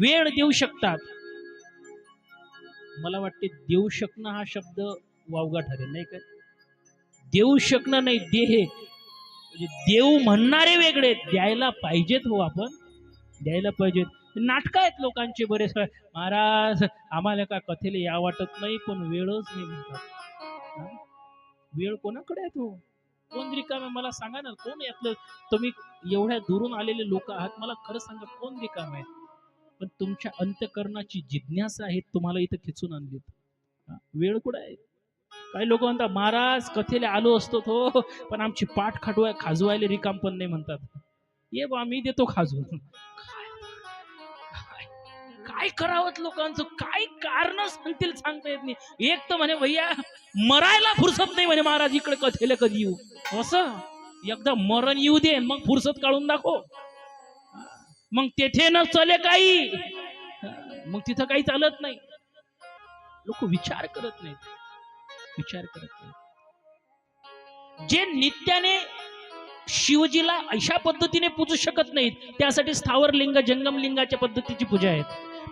वेळ देऊ शकतात. मला वाटते देऊ शकणं हा शब्द वावगा ठरेल नाही काय देऊ शकणं नाही देह म्हणजे देऊ म्हणणारे वेगळे द्यायला पाहिजेत हो आपण. द्यायला पाहिजेत. नाटक आहेत लोकांचे बरेच महाराज आम्हाला का कथेला या वाटत नाही पण वेळच नाही म्हणतात. वेळ कोणाकडे आहे तो? कोण रिकाम? मला सांगा ना कोण यातलं? तुम्ही एवढ्या दुरून आलेले लोक आहात मला खरं सांगा कोण रिकाम आहे? पण तुमच्या अंतकरणाची जिज्ञासा आहे तुम्हाला इथं खिचून आणली वेळ कुठं आहे? काही लोक म्हणतात महाराज कथेला आलो असतो तो पण आमची पाठ खाटवाय खाजवायला रिकाम पण नाही म्हणतात. ये बा मी देतो खाजून. काय? काय करावं लोकांचं? काय कारण सांगतील सांगता येत नाही. एक तर म्हणे भैया मरायला फुरसत नाही म्हणे महाराज इकडे कथेला कधी येऊ. असं? एकदा मरण येऊ दे मग फुरसत काढून दाखव. मग तेथे न चले काही. मग तिथं काही चालत नाही. लोक विचार करत नाहीत. विचार करत नाहीत. जे नित्याने शिवजीला अशा पद्धतीने पूजू शकत नाहीत त्यासाठी स्थावर लिंग जंगम लिंगाच्या पद्धतीची पूजा आहेत.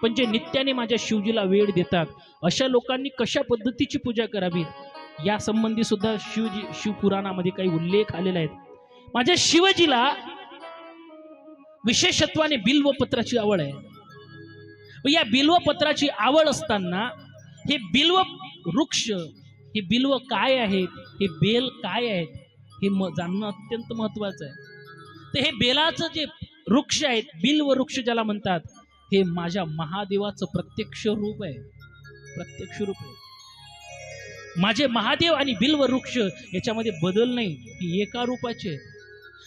पण जे नित्याने माझ्या शिवजीला वेळ देतात अशा लोकांनी कशा पद्धतीची पूजा करावी? या संबंधी सुद्धा शिवजी शिवपुराणामध्ये काही उल्लेख आलेला आहेत माझ्या शिवजीला विशेषत्वाने बिल्वपत्राची आवड आहे. या बिल्वपत्राची आवड असताना हे बिल्व वृक्ष हे बिल्व काय आहेत हे बेल काय आहेत हे म जाणणं अत्यंत महत्वाचं आहे. तर हे बेलाचं जे वृक्ष आहेत बिल्व वृक्ष ज्याला म्हणतात हे माझ्या महादेवाचं प्रत्यक्ष रूप आहे. प्रत्यक्ष रूप आहे. माझे महादेव आणि बिल्व वृक्ष याच्यामध्ये बदल नाही ही एका रूपाचे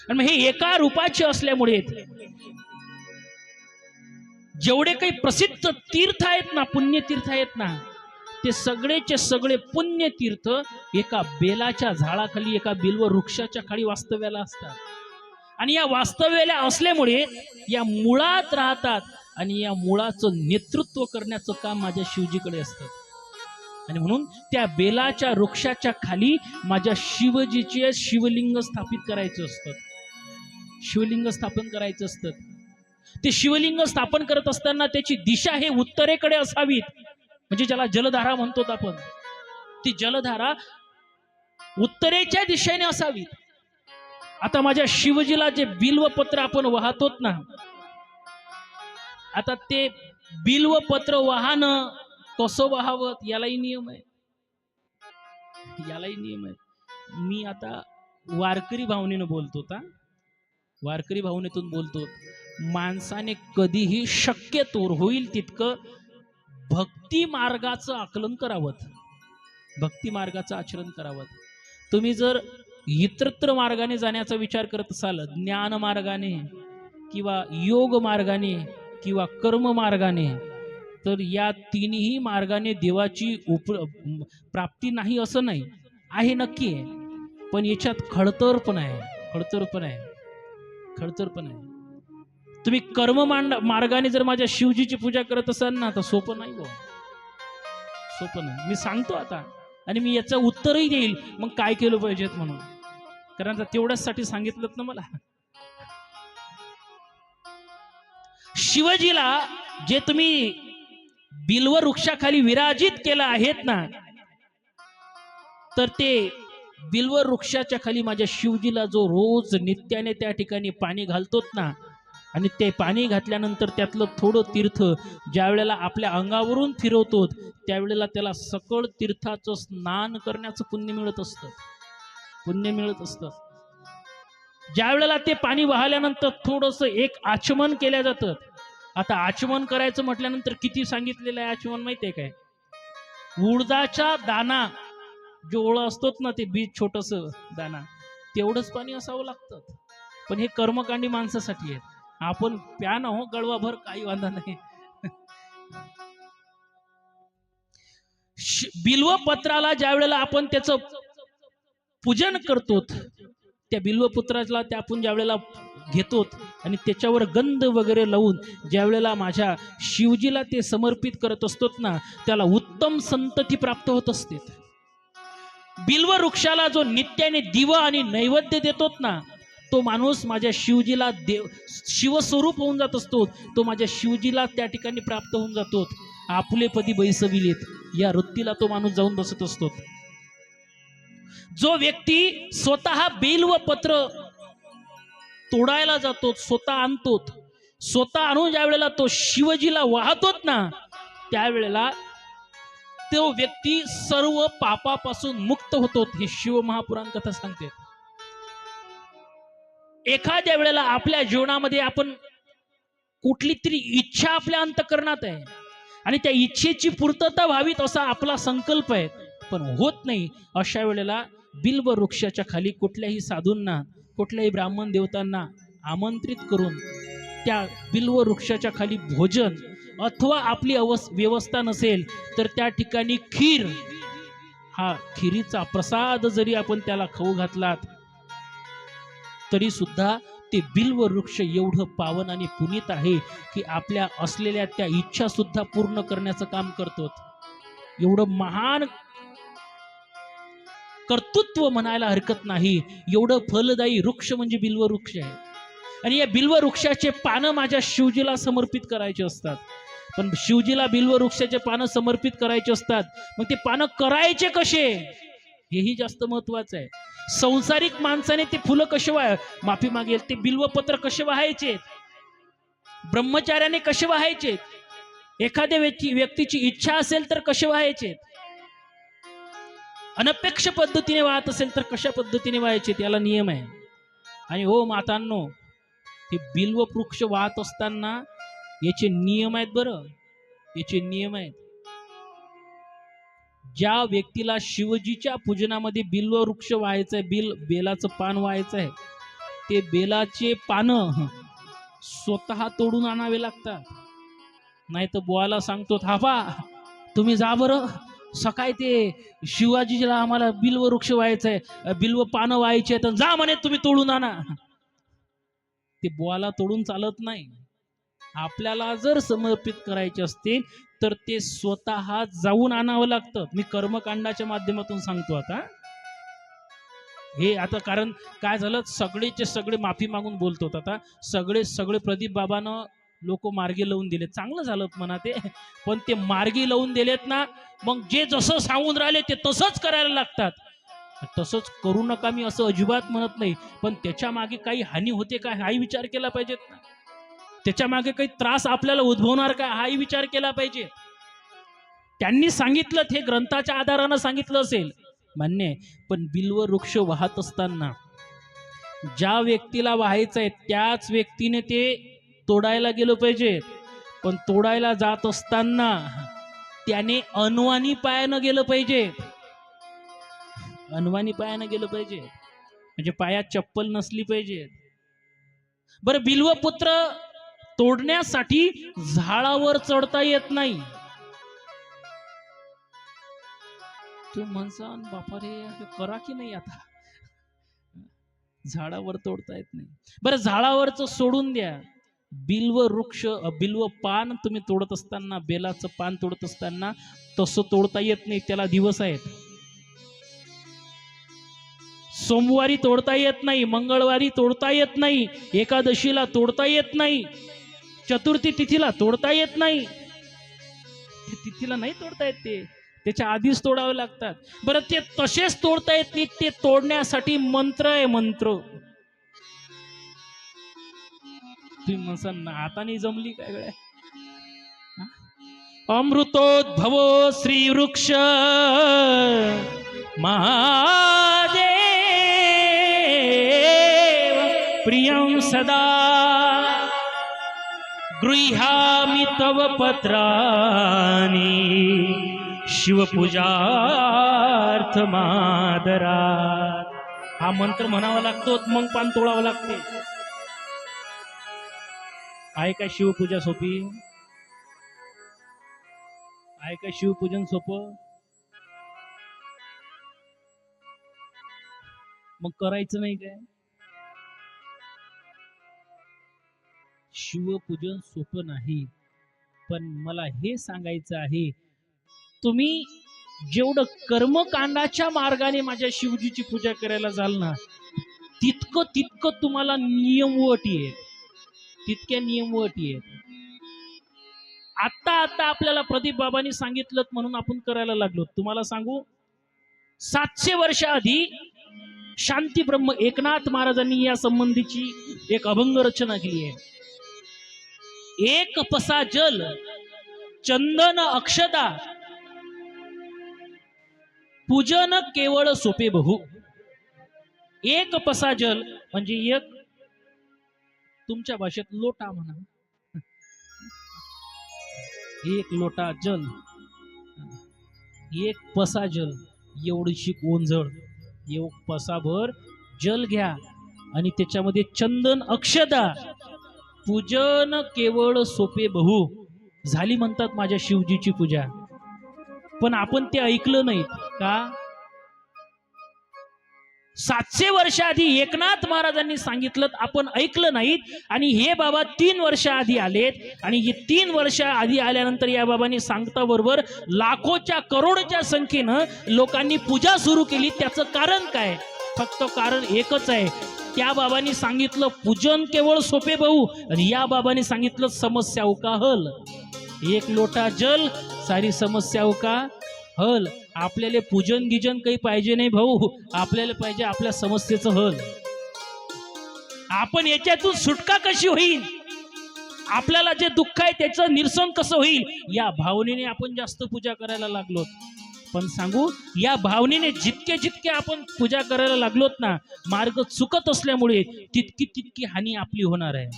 आणि मग हे एका रूपाचे असल्यामुळे जेवढे काही प्रसिद्ध तीर्थ आहेत ना पुण्यतीर्थ आहेत ना ते सगळेचे सगळे पुण्यतीर्थ एका बेलाच्या झाडाखाली एका बिल्व वृक्षाच्या खाली वास्तव्याला असतात. आणि या वास्तव्याला असल्यामुळे या मुळात राहतात आणि या मुळाचं नेतृत्व करण्याचं काम माझ्या शिवजीकडे असतं. आणि म्हणून त्या बेलाच्या वृक्षाच्या खाली माझ्या शिवजीचे शिवलिंग स्थापित करायचं असतं. शिवलिंग स्थापन करायचं असतं. ते शिवलिंग स्थापन करत असताना त्याची दिशा हे उत्तरेकडे असावीत. म्हणजे ज्याला जलधारा म्हणतो आपण. ती जलधारा उत्तरेच्या दिशेने असावी आता माझ्या शिवजीला जे बिल्वपत्र आपण वाहतोत ना आता ते बिल्वपत्र वाहन कसं वाहावं यालाही नियम आहे. यालाही नियम आहे. मी आता वारकरी भावनेनं बोलतो का वारकरी भावनेतून बोलतो माणसाने कधीही शक्यतोर होईल तितकं भक्ती मार्गाचं आकलन करावं. भक्ती मार्गाचं आचरण करावं. तुम्ही जर इतरत्र मार्गाने जाण्याचा विचार करत असाल ज्ञान मार्गाने किंवा योग मार्गाने किंवा कर्म मार्गाने तर या तिन्ही मार्गाने देवाची उप प्राप्ती नाही असं नाही. आहे नक्की आहे. पण याच्यात खडतर पण आहे खडतर पण आहे. खडतर पण आहे. तुम्ही कर्म मांड मार्गाने जर माझ्या शिवजीची पूजा करत असाल ना तर सोपं नाही हो सोपं नाही. मी सांगतो आता. आणि मी याचं उत्तरही देईल. मग काय केलं पाहिजेत म्हणून? कारण तेवढ्याचसाठी सांगितलं ना मला. शिवजीला जे तुम्ही बिल्व वृक्षाखाली विराजित केलं आहेत ना तर ते बिल्व वृक्षाच्या खाली माझ्या शिवजीला जो रोज नित्याने त्या ठिकाणी पाणी घालतोत ना आणि ते पाणी घातल्यानंतर त्यातलं थोडं तीर्थ ज्या वेळेला आपल्या अंगावरून फिरवतो त्यावेळेला त्याला सकळ तीर्थाचं स्नान करण्याचं पुण्य मिळत असतं. पुण्य मिळत असतं. ज्या वेळेला ते पाणी वाहल्यानंतर थोडस एक आचमन केल्या जातं. आता आचमन करायचं म्हटल्यानंतर किती सांगितलेलं आहे आचमन माहितीये काय? उडदाचा दाना जो असतोच ना ते बीज छोटस दाना तेवढंच पाणी असावं लागतं. पण हे कर्मकांडी माणसासाठी आहेत. आपण प्या ना हो गळवाभर काही वांधा नाही. बिल्व पत्राला ज्या वेळेला आपण त्याचं पूजन करतो त्या बिल्वपुत्राला त्या आपण ज्या वेळेला घेतो आणि त्याच्यावर गंध वगैरे लावून ज्या वेळेला माझ्या शिवजीला ते समर्पित करत असतो ना त्याला उत्तम संतती प्राप्त होत असते. बिल्व वृक्षाला जो नित्याने दिवा आणि नैवेद्य देतोत ना तो माणूस माझ्या शिवजीला देव शिवस्वरूप होऊन जात असतो. तो माझ्या शिवजीला त्या ठिकाणी प्राप्त होऊन जातो. आपुलेपदी बैसविलेत. या वृत्तीला तो माणूस जाऊन बसत असतो. जो व्यक्ती स्वतः बेल व पत्र तोडायला जातो स्वतः आणतो स्वतः आणून ज्या वेळेला तो शिवजीला वाहतोत ना त्यावेळेला तो व्यक्ती सर्व पापापासून मुक्त होतो हे शिव महापुराण कथा सांगते. एखाद्या वेळेला आपल्या जीवनामध्ये आपण कुठली तरी इच्छा आपल्या अंतकरणात आहे आणि त्या इच्छेची पूर्तता व्हावीत असा आपला संकल्प आहे पण होत नाही. अशा वेळेला बिल्व वृक्षाच्या खाली कुठल्याही साधूंना कुठल्याही ब्राह्मण देवतांना आमंत्रित करून त्या बिल्व वृक्षाच्या खाली भोजन अथवा आपली अवस् व्यवस्था नसेल तर त्या ठिकाणी खीर. हा खिरीचा प्रसाद जरी आपण त्याला खाऊ घातलात तरी सुद्धा ते बिल्व वृक्ष एवढं पावन आणि पुनीत आहे की आपल्या असलेल्या त्या इच्छा सुद्धा पूर्ण करण्याचं काम करतो एवढं महान कर्तृत्व म्हणायला हरकत नाही. एवढं फलदायी वृक्ष म्हणजे बिल्व वृक्ष आहे. आणि या बिल्व वृक्षाचे पानं माझ्या शिवजीला समर्पित करायचे असतात. पण शिवजीला बिल्व वृक्षाचे पानं समर्पित करायचे असतात. मग ते पानं करायचे कसे? हेही जास्त महत्वाचं आहे. संसारिक माणसाने ते फुलं कसे वाह माफी मागेल? ते बिल्वपत्र कसे वाहायचे? ब्रह्मचार्याने कसे व्हायचे? एखाद्या व्यक्ती व्यक्तीची इच्छा असेल तर कसे व्हायचे? अनपेक्ष पद्धतीने वाहत असेल तर कशा पद्धतीने व्हायचे? त्याला नियम आहे. आणि हो मातांनो हे बिल्व वृक्ष वाहत असताना याचे नियम आहेत बरं. याचे नियम आहेत. ज्या व्यक्तीला शिवजीच्या पूजनामध्ये बिल्व वृक्ष व्हायचं आहे बिल बेलाचं पान व्हायचं आहे ते बेलाचे पानं स्वतः तोडून आणावे लागतात. नाही तर बुवाला सांगतो थापा तुम्ही जा बरं. सकाळी ते शिवाजीला आम्हाला बिल्व वृक्ष व्हायचं आहे बिल्व पानं व्हायचे तर जा म्हणे तुम्ही तोडून आणा. ते बुवाला तोडून चालत नाही. आपल्याला जर समर्पित करायचे असतील तर ते स्वतः जाऊन आणावं लागतं. मी कर्मकांडाच्या माध्यमातून सांगतो आता. हे आता कारण काय झालं? सगळेचे सगळे माफी मागून बोलतो आता. सगळे सगळे प्रदीप बाबानं लोक मार्गी लावून दिले चांगलं झालं म्हणा ते. पण ते मार्गी लावून दिलेत ना मग जे जसं सांगून राहिले ते तसंच करायला लागतात. तसंच करू नका मी असं अजिबात म्हणत नाही. पण त्याच्यामागे काही हानी होते का? हाही विचार केला पाहिजेत ना. त्याच्यामागे काही त्रास आपल्याला उद्भवणार का हाही विचार केला पाहिजे. त्यांनी सांगितलं हे ग्रंथाच्या आधारानं सांगितलं असेल. मान्य पण बिल्व वृक्ष वाहत असताना ज्या व्यक्तीला व्हायचं आहे त्याच व्यक्तीने ते तोडायला गेलं पाहिजे. पण तोडायला जात असताना त्याने अनवानी पायानं गेलं पाहिजे. अनवानी पायानं गेलं पाहिजे. म्हणजे पायात चप्पल नसली पाहिजे. बरं बिल्वपुत्र तोडण्यासाठी झाडावर चढता येत नाही. तू म्हणसान बापा रे करा की नाही आता? झाडावर तोडता येत नाही. बरं झाडावरच सोडून द्या. बिल्व वृक्ष बिल्व पान तुम्ही तोडत असताना बेलाचं पान तोडत असताना तसं तोडता येत नाही. त्याला दिवस आहेत. सोमवारी तोडता येत नाही मंगळवारी तोडता येत नाही एकादशीला तोडता येत नाही. चतुर्थी तिथीला तोडता येत नाही. तिथीला नाही तोडता येत ते. त्याच्या आधीच तोडावे लागतात. बरं ते तसेच तोडता येत नाही ते तोडण्यासाठी मंत्र आहे मंत्र. तुम्ही म्हणसान ना आता नाही जमली काय वेळ अमृतोद्भवो श्री वृक्ष महादेव प्रियं सदा गृह्यामि तव पत्राणि शिवपूजार्थ मादरा हा मंत्र म्हणावा लागतो मग पान तोडावं लागते. आहे का शिवपूजा सोपी? आहे का शिवपूजन सोपं? मग करायचं नाही काय? शिवपूजन सोपं नाही. पण मला हे सांगायचं आहे तुम्ही जेवढं कर्मकांडाच्या मार्गाने माझ्या शिवजीची पूजा करायला जाल ना तितकं तितकं तुम्हाला नियम व आहेत. तितक्या नियम व अटी आहेत. आत्ता आता आपल्याला प्रदीप बाबांनी सांगितलं म्हणून आपण करायला लागलो. तुम्हाला सांगू? सातशे वर्ष आधी शांती ब्रह्म एकनाथ महाराजांनी या संबंधीची एक अभंग रचना केली आहे. एक पसा जल चंदन अक्षता पूजन केवळ सोपे बहु. एक पसा जल म्हणजे एक तुमच्या भाषेत लोटा म्हणा. एक लोटा जल. एक पसा जल. एवढीशी गोंजळ एक पसाभर जल घ्या. आणि त्याच्यामध्ये चंदन अक्षता पूजन केवळ सोपे बहु. झाली म्हणतात माझ्या शिवजीची पूजा. पण आपण ते ऐकलं नाहीत का? सातशे वर्ष आधी एकनाथ महाराजांनी सांगितलं आपण ऐकलं नाहीत आणि हे बाबा तीन वर्ष आधी आलेत. आणि हे तीन वर्ष आधी आल्यानंतर या बाबांनी सांगता बरोबर लाखोच्या करोडच्या संख्येनं लोकांनी पूजा सुरू केली. त्याचं कारण काय? फक्त कारण एकच आहे. त्या बाबांनी सांगितलं पूजन केवळ सोपे भाऊ. आणि या बाबांनी सांगितलं समस्या उका हल. एक लोटा जल सारी समस्या उका हल. आपल्याला पूजन गिजन काही पाहिजे नाही भाऊ. आपल्याला पाहिजे आपल्या समस्येचं हल. आपण याच्यातून सुटका कशी होईल? आपल्याला जे दुःख आहे त्याचं निरसन कसं होईल? या भावनेने आपण जास्त पूजा करायला लागलो पण सांगू या भावनेने जितके जितके आपण पूजा करायला लागलोत ना मार्ग चुकत असल्यामुळे तितकी तितकी हानी आपली होणार आहे.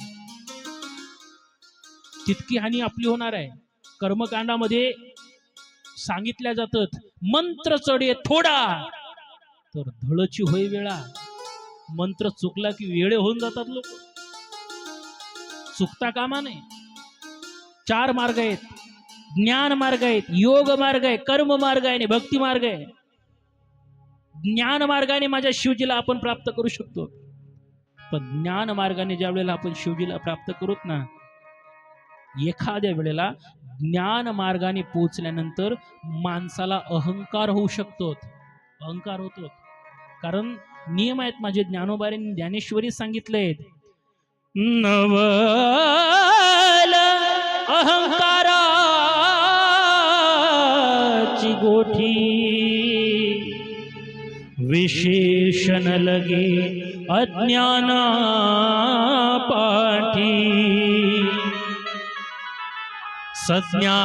तितकी हानी आपली होणार आहे. कर्मकांडामध्ये सांगितल्या जातात मंत्र चढे थोडा तर धळची होय वेळा. मंत्र चुकला की वेळे होऊन जातात लोक. चुकता कामा नाही चार मार्ग आहेत. ज्ञान मार्ग आहेत योग मार्ग आहे कर्म मार्ग आहे आणि भक्ती मार्ग आहे. ज्ञान मार्गाने माझ्या शिवजीला आपण प्राप्त करू शकतो. पण ज्ञान मार्गाने ज्या वेळेला आपण शिवजीला प्राप्त करूत ना एखाद्या वेळेला ज्ञान मार्गाने पोचल्यानंतर माणसाला अहंकार होऊ शकतो अहंकार होतो कारण नियम आहेत माझे ज्ञानोबारे ज्ञानेश्वरी सांगितले नवल अहंकार गोठी। विशेषण लगे अज्ञाना पाठी सज्ञा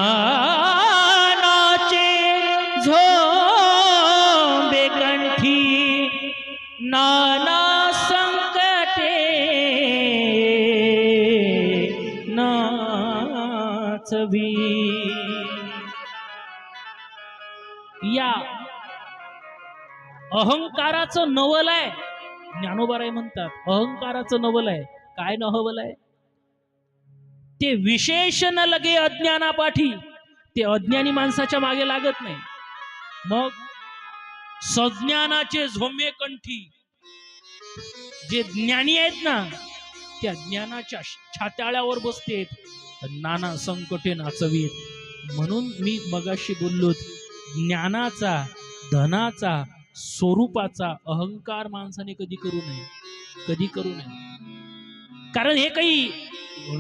या. अहंकाराचं नवल आहे. ज्ञानोबाराय म्हणतात अहंकाराचं नवल आहे. काय नवल आहे? ते विशेष न लगे अज्ञानापाठी ते अज्ञानी माणसाच्या मागे लागत नाही. मग सज्ञानाचे झोमे कंठी जे ज्ञानी आहेत ना त्या ज्ञानाच्या छाताळ्यावर बसतेत. नाना संकटे नाचवीत. म्हणून मी मगाशी बोललो ज्ञानाचा धनाचा स्वरूपाचा अहंकार माणसाने कधी करू नये. कधी करू नये. कारण हे काही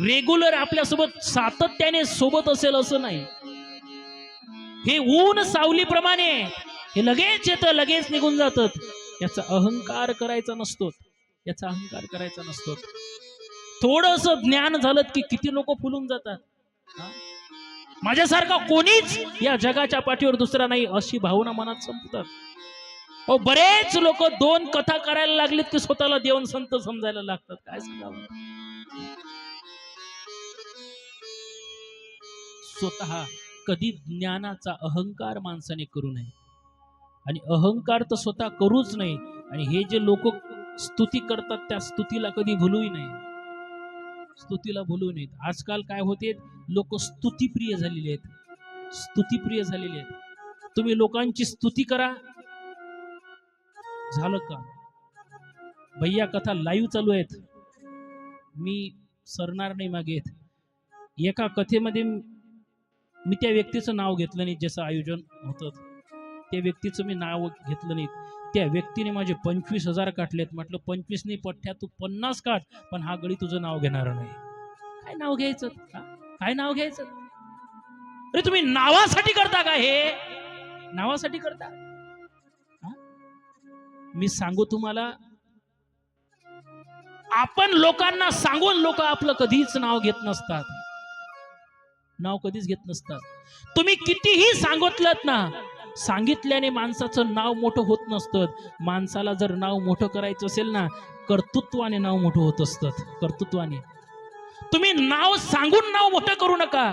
रेग्युलर आपल्यासोबत सातत्याने सोबत असेल असं नाही. हे ऊन सावलीप्रमाणे हे लगेच येतं लगेच निघून जातात याचा अहंकार करायचा नसतो. याचा अहंकार करायचा नसतो. थोडस ज्ञान झालं की किती लोक फुलून जातात. हा? माझ्यासारखा कोणीच या जगाच्या पाठीवर दुसरा नाही अशी भावना मनात संपतात. अहो बरेच लोक दोन कथा करायला लागलेत की स्वतःला देवन संत समजायला लागतात. काय सांगावं? स्वतः कधी ज्ञानाचा अहंकार माणसाने करू नये. आणि अहंकार तर स्वतः करूच नाही आणि हे जे लोक स्तुती करतात त्या स्तुतीला कधी भुलूही नाही स्तुतीला भुलू नयेत. आजकाल काय होते लोक स्तुतीप्रिय झालेले आहेत. स्तुतीप्रिय झालेले आहेत. तुम्ही लोकांची स्तुती करा. झालं का? भैया कथा लाईव्ह चालू आहेत. मी सरणार नाही मागे एका कथेमध्ये मी त्या व्यक्तीचं नाव घेतलं नाही ज्याचं आयोजन होतं. त्या व्यक्तीचं मी नाव घेतलं नाही. त्या व्यक्तीने माझे पंचवीस हजार काटलेत म्हटलं पंचवीसनी पठ्ठ्या तू पन्नास काट पण हा गडी तुझं नाव घेणार नाही. काय नाव घ्यायचं? काय नाव घ्यायचं? अरे तुम्ही नावासाठी करता का हे? नावासाठी करता? मी सांगू तुम्हाला आपण लोकांना सांगून लोक आपलं कधीच नाव घेत नसतात. नाव कधीच घेत नसतात. तुम्ही कितीही सांगितलं ना सांगितल्याने माणसाचं नाव मोठं होत नसतं. माणसाला जर नाव मोठं करायचं असेल ना कर्तृत्वाने नाव मोठं होत असतं. कर्तृत्वाने. तुम्ही नाव सांगून नाव मोठं करू नका.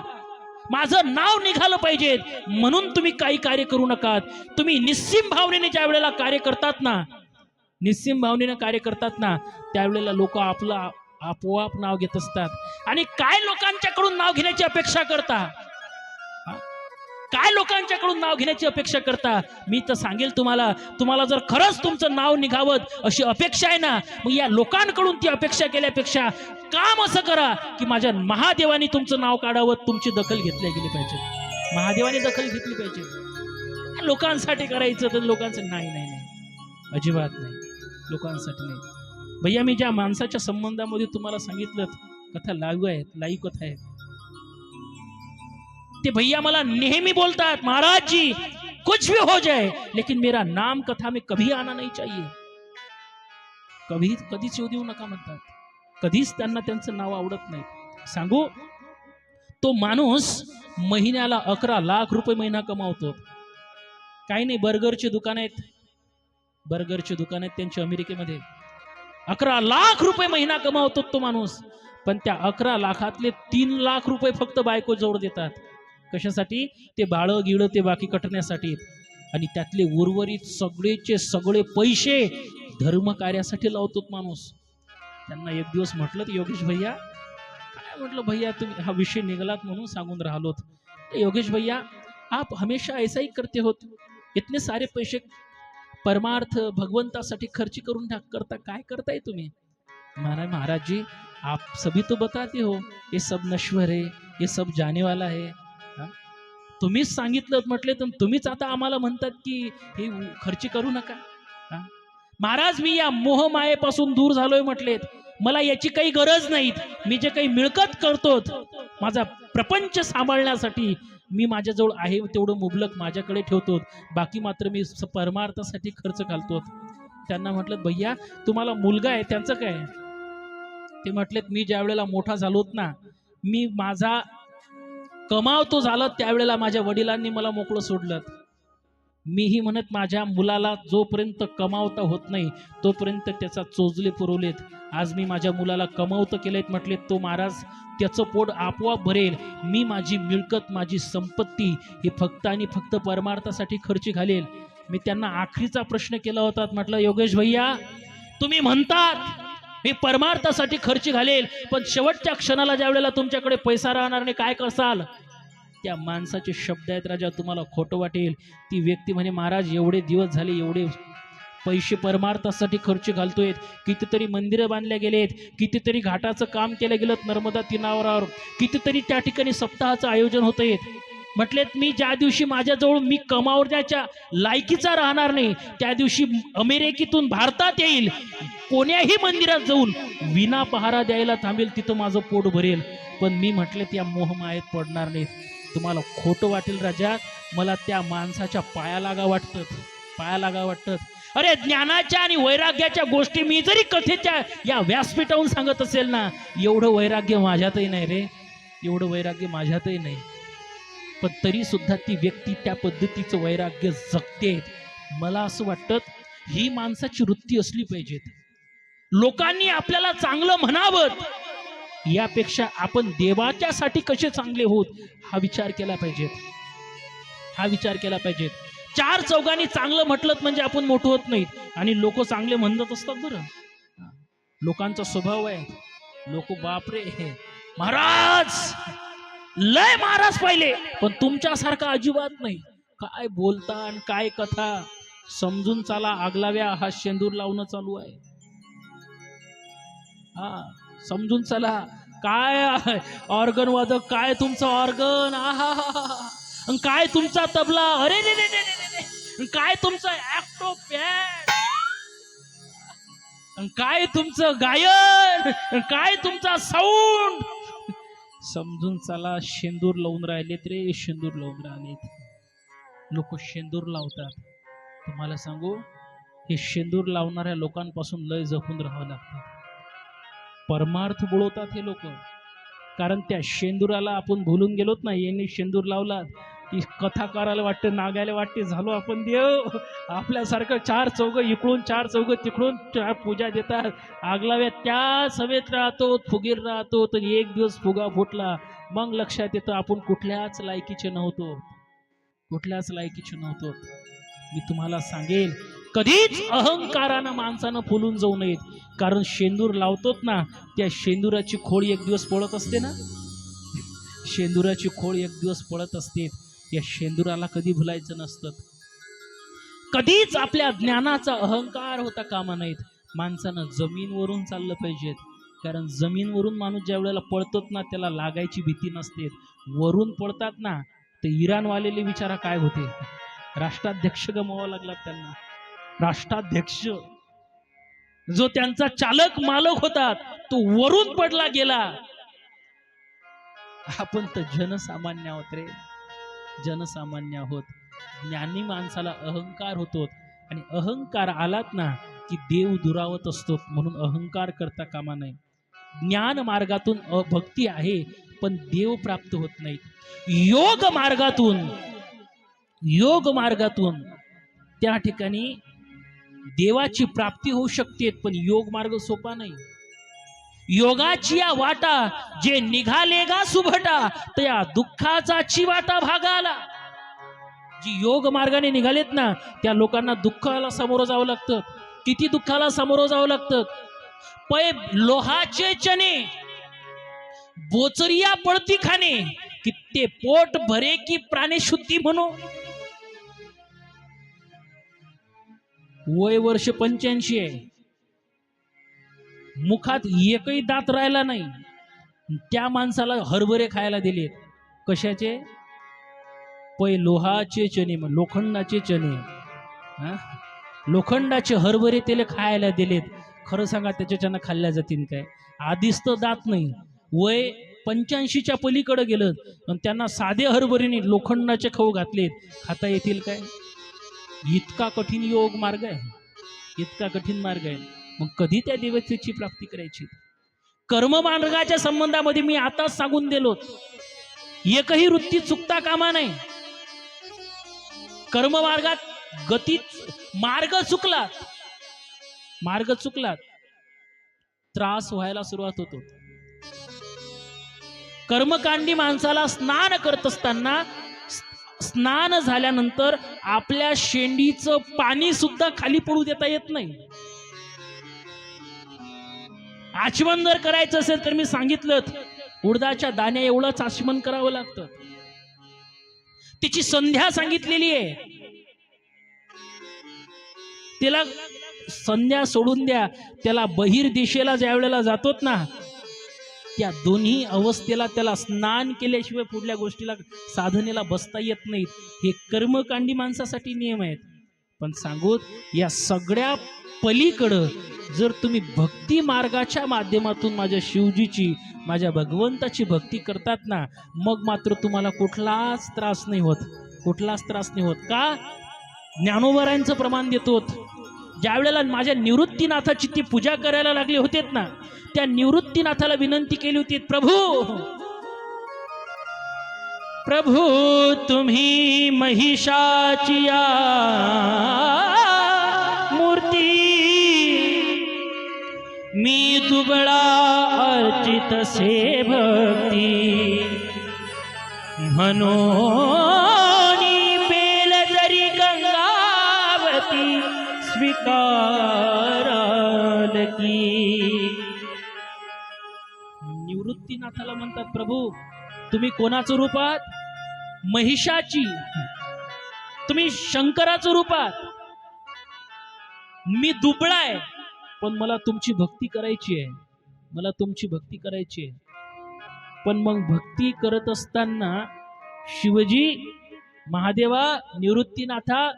माझं नाव निघालं पाहिजे. म्हणून तुम्ही काही कार्य करू नका तुम्ही निस्सिम भावनेने ज्या वेळेला कार्य करतात ना निस्सिम भावनेने कार्य करतात ना त्यावेळेला लोक आपलं आपोआप नाव घेत असतात. आणि काय लोकांच्याकडून नाव घेण्याची अपेक्षा करता? काय लोकांच्याकडून नाव घेण्याची अपेक्षा करता? मी तर सांगेल तुम्हाला तुम्हाला जर खरंच तुमचं नाव निघावं अशी अपेक्षा आहे ना मग या लोकांकडून ती अपेक्षा केल्यापेक्षा काम असं करा की माझ्या महादेवाने तुमचं नाव काढावं तुमची दखल घेतली गेली पाहिजे. महादेवाने दखल घेतली पाहिजे. लोकांसाठी करायचं तर लोकांचं नाही नाही नाही. अजिबात नाही. लोकांसाठी नाही. भैया मी ज्या माणसाच्या संबंधामध्ये तुम्हाला सांगितलं कथा लागू आहेत लाईव्ह कथा आहेत. ते भैया मला नेहमी बोलतात महाराज जी कुछ भी हो जाए लेकिन मेरा नाम कथा में कभी आना नाही चाहिए. कभी कधीच येऊ देऊ नका म्हणतात. कधीच त्यांना त्यांचं नाव आवडत नाही. सांगू? तो माणूस महिन्याला अकरा लाख रुपये महिना कमावतो. काही नाही बर्गरचे दुकान आहेत. बर्गरचे दुकान आहेत त्यांच्या अमेरिकेमध्ये. अकरा लाख रुपये महिना कमावतो तो माणूस. पण त्या अकरा लाखातले तीन लाख रुपये फक्त बायको जोड देतात. कशासाठी? ते बाळं गिळं ते बाकी कटण्यासाठी. आणि त्यातले उर्वरित सगळेचे सगळे पैसे धर्म कार्यासाठी लावतो माणूस. त्यांना एक दिवस म्हटलं तर योगेश भैया काय म्हटलं भैया तुम्ही? हा विषय निघालात म्हणून सांगून राहिलोत. योगेश भैया आप हमेशा ऐसा ही करते होत. इतने सारे पैसे परमार्थ भगवंतासाठी खर्च करून टाक करता काय करताय तुम्ही? महाराज महाराज जी आप सभी तो बताते हो. ये सब नश्वर है ये सब जाने वाला है. तुम्हीच सांगितलं म्हटले तर तुम्हीच आता आम्हाला म्हणतात की हे खर्च करू नका. महाराज मी या मोहमायेपासून दूर झालोय म्हटलेत मला याची काही गरज नाही मी जे काही मिळकत करतो माझा प्रपंच सांभाळण्यासाठी मी माझ्याजवळ आहे तेवढं मुबलक माझ्याकडे ठेवतो. बाकी मात्र मी परमार्थासाठी खर्च घालतो. त्यांना म्हटलं भैया तुम्हाला मुलगा आहे त्यांचं काय ते म्हटलेत मी ज्या वेळेला मोठा झालोत ना मी माझा कमावतो झालं त्यावेळेला माझ्या वडिलांनी मला मोकळं सोडलं. मीही म्हणत माझ्या मुलाला जोपर्यंत कमावता होत नाही तोपर्यंत त्याचा चोजले पुरवलेत. आज मी माझ्या मुलाला कमावतं केलेत म्हटले तो महाराज त्याचं पोट आपोआप भरेल. मी माझी मिळकत माझी संपत्ती ही फक्त आणि फक्त परमार्थासाठी खर्च घालेल. मी त्यांना आखरीचा प्रश्न केला होता म्हटलं योगेश भैया तुम्ही म्हणतात मी परमार्थासाठी खर्च घालेल पण शेवटच्या क्षणाला ज्या वेळेला तुमच्याकडे पैसा राहणार नाही काय करसाल? त्या माणसाचे शब्द आहेत राजा तुम्हाला खोटं वाटेल. ती व्यक्ती म्हणे महाराज एवढे दिवस झाले एवढे पैसे परमार्थासाठी खर्च घालतोय कितीतरी मंदिरं बांधल्या गेलेत कितीतरी घाटाचं काम केलं गेलं नर्मदा तिनावरावर कितीतरी त्या ठिकाणी सप्ताहाचं आयोजन होत म्हटलेत मी ज्या दिवशी माझ्याजवळ मी कमावण्याच्या लायकीचा राहणार नाही त्या दिवशी अमेरिकेतून भारतात येईल. कोण्याही मंदिरात जाऊन विना पहारा द्यायला थांबेल तिथं माझं पोट भरेल. पण मी म्हटले त्या मोहमायेत पडणार नाही तुम्हाला खोटं वाटेल राजा. मला त्या माणसाच्या पाया लागा वाटतं. पाया लागा वाटतं. अरे ज्ञानाच्या आणि वैराग्याच्या गोष्टी मी जरी कथेच्या या व्यासपीठावरून सांगत असेल ना एवढं वैराग्य माझ्यातही नाही रे. एवढं वैराग्य माझ्यातही नाही. पण तरी सुद्धा ती व्यक्ती त्या पद्धतीचं वैराग्य जगते. मला असं वाटत ही माणसाची वृत्ती असली पाहिजेत. लोकांनी आपल्याला चांगलं म्हणावं. यापेक्षा आपण देवाच्यासाठी कसे चांगले होत हा विचार केला पाहिजेत हा विचार केला पाहिजेत चार चौघांनी चांगलं म्हटलं म्हणजे आपण मोठं होत नाहीत. आणि लोक चांगले म्हणत असतात बरं. लोकांचा स्वभाव आहे. लोक बापरे. महाराज! लय महाराज पाहिले. पण तुमच्यासारखा अजिबात नाही. काय बोलता आणि काय कथा? समजून चाला आगलाव्या हा शेंदूर लावणं चालू आहे. हा समजून चला. काय ऑर्गन वादक काय तुमचं ऑर्गन? आहा काय तुमचा तबला? अरे रे रे रे रे काय तुमचं ऍक्टो पॅड काय तुमचं गायन? काय तुमचा साऊंड? समजून चला शेंदूर लावून राहिलेत रे शेंदूर लावून राहिलेत. लोक शेंदूर लावतात. तुम्हाला सांगू हे शेंदूर लावणाऱ्या लोकांपासून लय जपून राहावं लागतं. परमार्थ बुडवतात हे लोक. कारण त्या शेंदुराला आपण भुलून गेलोत ना यांनी शेंदूर लावला की कथाकाराला वाटते नागायला वाटते झालो आपण देव. आपल्यासारखं चार चौघं इकडून चार चौघं तिकडून चार पूजा देतात. आगलाव्या त्या सभेत राहतो फुगीर राहतो तर एक दिवस फुगा फुटला. मग लक्षात येतं आपण कुठल्याच लायकीचे नव्हतो. कुठल्याच लायकीचे नव्हतो. मी तुम्हाला सांगेल कधीच अहंकारानं माणसानं फुलून जाऊ नयेत. कारण शेंदूर लावतोत ना त्या शेंदुराची खोड एक दिवस पळत असते ना? शेंदुराची खोड एक दिवस पळत असते. या शेंदुराला कधी भुलायचं नसतं. कधीच आपल्या ज्ञानाचा अहंकार होता कामा नाहीत माणसानं जमीनवरून चाललं पाहिजेत. कारण जमीनवरून माणूस ज्या वेळेला पळतोत ना त्याला लागायची भीती नसते. वरून पळतात ना तर इराणवालेले विचारा काय होते? राष्ट्राध्यक्ष गमावा लागला त्यांना. राष्ट्राध्यक्ष जो त्यांचा चालक मालक होता तो वरून पडला गेला. आपण तर जनसामान्य आहोत रे. जनसामान्य आहोत. ज्ञानी माणसाला अहंकार होतो आणि अहंकार आलात ना की देव दुरावत असतो म्हणून अहंकार करता कामा नाही ज्ञान मार्गातून अभक्ती भक्ती आहे पण देव प्राप्त होत नाही योग मार्गातून योग मार्गातून त्या ठिकाणी देवाची प्राप्ती होऊ शकते पण योग मार्ग सोपा नाही. योगाची या वाटा जे निघाले गा सुभटा त्या दुःखाचा चिवाटा भागाला. जी योग मार्गाने निघालेत ना त्या लोकांना दुःखाला सामोरं जावं लागतं. किती दुःखाला सामोरं जावं लागतं? पै लोहाचे चने बोचरिया पळती खाणे कि ते पोट भरे की प्राणी शुद्धी म्हणू. वय वर्ष पंच्याऐंशी आहे. मुखात एकही दात राहिला नाही. त्या माणसाला हरभरे खायला दिलेत कशाचे? पै लोहाचे चणे मग लोखंडाचे चणे. लोखंडाचे हरभरे त्याला खायला दिलेत. खरं सांगा त्याच्याच्यानं खाल्ल्या जातील काय? आधीच तर दात नाही. वय पंच्याऐंशीच्या पलीकडे गेलं आणि त्यांना साधे हरभरीने लोखंडाचे खाऊ घातलेत. खाता येतील काय? इतका कठीण योग मार्ग आहे. इतका कठीण मार्ग आहे. मग कधी त्या देवतेची प्राप्ती करायची? कर्म मार्गाच्या संबंधामध्ये मी आताच सांगून दिलो. एकही वृत्ती चुकता कामा नाही कर्म मार्गात गती मार्ग चुकला. मार्ग चुकलात त्रास व्हायला सुरुवात होतो. कर्मकांडी माणसाला स्नान करत असताना स्नान झाल्यानंतर आपल्या शेंडीचं पाणी सुद्धा खाली पडू देता येत नाही. आचमन जर करायचं असेल तर मी सांगितलं उडदाच्या दाण्या एवढंच आचमन करावं लागतं. तिची संध्या सांगितलेली आहे. त्याला संध्या सोडून द्या त्याला बहिर दिशेला ज्या वेळेला जातोत ना त्या दोन्ही अवस्थेला त्याला स्नान केल्याशिवाय पुढल्या गोष्टीला साधनेला बसता येत नाहीत हे कर्मकांडी माणसासाठी नियम आहेत. पण सांगूत या सगळ्या पलीकडं जर तुम्ही भक्ती मार्गाच्या माध्यमातून माझ्या शिवजीची माझ्या भगवंताची भक्ती करतात ना मग मात्र तुम्हाला कुठलाच त्रास नाही होत. कुठलाच त्रास नाही होत. का? ज्ञानोबरायांचं प्रमाण देतो ज्या वेळेला माझ्या निवृत्तीनाथाची ती पूजा करायला लागले होते ना त्या निवृत्तीनाथाला विनंती केली होती प्रभू प्रभू तुम्ही महिषाची या मी दुबळा अर्चित से भक्ती म्हणून पेल जरी गंगावती स्वीकार निवृत्तीनाथाला म्हणतात प्रभू तुम्ही कोणाचं रूपात महिषाची. तुम्ही शंकराचं रूपात मी दुबळा आहे. पण मला तुमची भक्ती करायची आहे. मला तुमची भक्ती करायची आहे. पण मग भक्ती करत असताना शिवजी महादेवा निवृत्तीनाथा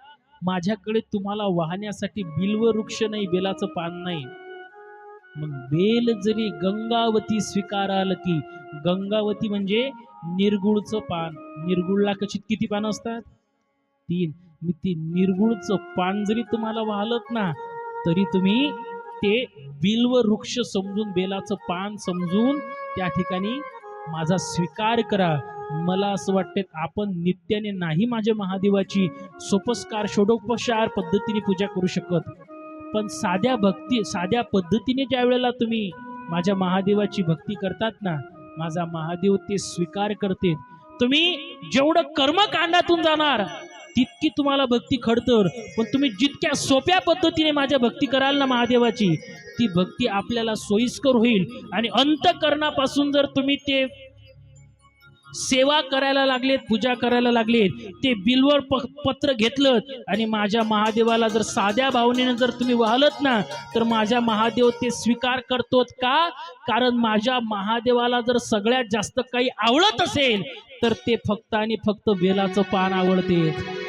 माझ्याकडे तुम्हाला वाहण्यासाठी बिल्व वृक्ष नाही बेलाचं पान नाही. मग बेल जरी गंगावती स्वीकाराल की गंगावती म्हणजे निर्गुळचं पान. निर्गुळला कशी किती पानं असतात? तीन. मी ती निर्गुळचं पान जरी तुम्हाला वाहलत ना तरी तुम्ही ते बिल्व वृक्ष समजून बेलाचं पान समजून त्या ठिकाणी माझा स्वीकार करा. मला असं वाटते आपण नित्याने नाही माझ्या महादेवाची सोपस्कार षोडोपचार पद्धतीने पूजा करू शकत. पण साध्या भक्ती साध्या पद्धतीने ज्या वेळेला तुम्ही माझ्या महादेवाची भक्ती करतात ना माझा महादेव ते स्वीकार करते तुम्ही जेवढं कर्मकांडातून जाणार तितकी तुम्हाला भक्ती खडतर पण तुम्ही जितक्या सोप्या पद्धतीने माझ्या भक्ती कराल ना महादेवाची ती भक्ती आपल्याला सोयीस्कर होईल. आणि अंतकरणापासून जर तुम्ही ते सेवा करायला लागलेत पूजा करायला लागलेत ते बिलवर प- पत्र घेतलं आणि माझ्या महादेवाला जर साध्या भावनेनं जर तुम्ही वाहलत ना तर माझ्या महादेव ते स्वीकार करतोत का? कारण माझ्या महादेवाला जर सगळ्यात जास्त काही आवडत असेल तर ते फक्त आणि फक्त बेलाचं पान आवडते.